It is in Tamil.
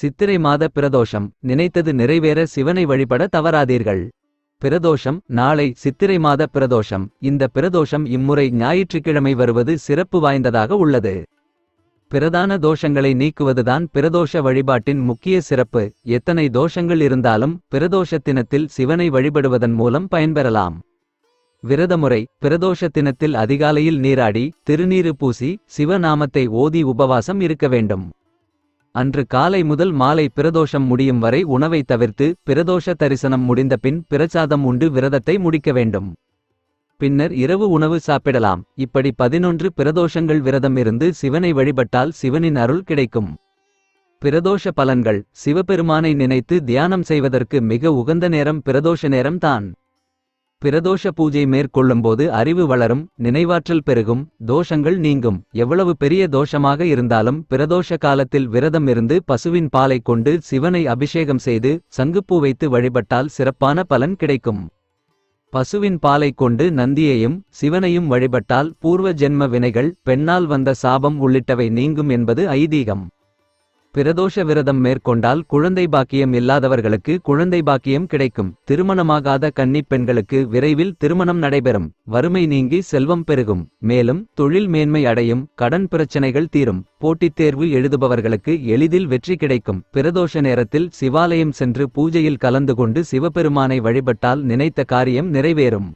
சித்திரை மாத பிரதோஷம். நினைத்தது நிறைவேற சிவனை வழிபட தவறாதீர்கள். பிரதோஷம் நாளை சித்திரை மாத பிரதோஷம். இந்த பிரதோஷம் இம்முறை ஞாயிற்றுக்கிழமை வருவது சிறப்பு வாய்ந்ததாக உள்ளது. பிரதான தோஷங்களை நீக்குவதுதான் பிரதோஷ வழிபாட்டின் முக்கிய சிறப்பு. எத்தனை தோஷங்கள் இருந்தாலும் பிரதோஷ தினத்தில் சிவனை வழிபடுவதன் மூலம் பயன்பெறலாம். விரதமுறை பிரதோஷ தினத்தில் அதிகாலையில் நீராடி திருநீறு பூசி சிவநாமத்தை ஓதி உபவாசம் இருக்க வேண்டும். அன்று காலை முதல் மாலை பிரதோஷம் முடியும் வரை உணவை தவிர்த்து பிரதோஷ தரிசனம் முடிந்த பின் பிரசாதம் உண்டு விரதத்தை முடிக்க வேண்டும். பின்னர் இரவு உணவு சாப்பிடலாம். இப்படி பதினொன்று பிரதோஷங்கள் விரதம் இருந்து சிவனை வழிபட்டால் சிவனின் அருள் கிடைக்கும். பிரதோஷ பலன்கள். சிவபெருமானை நினைத்து தியானம் செய்வதற்கு மிக உகந்த நேரம் பிரதோஷ நேரம்தான். பிரதோஷ பூஜை மேற்கொள்ளும்போது அறிவு வளரும் நினைவாற்றல் பெருகும் தோஷங்கள் நீங்கும். எவ்வளவு பெரிய தோஷமாக இருந்தாலும் பிரதோஷ காலத்தில் விரதம் இருந்து பசுவின் பாலை கொண்டு சிவனை அபிஷேகம் செய்து சங்குப்பூ வைத்து வழிபட்டால் சிறப்பான பலன் கிடைக்கும். பசுவின் பாலை கொண்டு நந்தியையும் சிவனையும் வழிபட்டால் பூர்வ ஜென்ம வினைகள் பெண்ணால் வந்த சாபம் உள்ளிட்டவை நீங்கும் என்பது ஐதீகம். பிரதோஷ விரதம் மேற்கொண்டால் குழந்தை பாக்கியம் இல்லாதவர்களுக்கு குழந்தை பாக்கியம் கிடைக்கும். திருமணமாகாத கன்னிப் பெண்களுக்கு விரைவில் திருமணம் நடைபெறும். வறுமை நீங்கி செல்வம் பெருகும். மேலும் தொழில் மேன்மை அடையும் கடன் பிரச்சனைகள் தீரும். போட்டித் தேர்வு எழுதுபவர்களுக்கு எளிதில் வெற்றி கிடைக்கும். பிரதோஷ நேரத்தில் சிவாலயம் சென்று பூஜையில் கலந்து கொண்டு சிவபெருமானை வழிபட்டால் நினைத்த காரியம் நிறைவேறும்.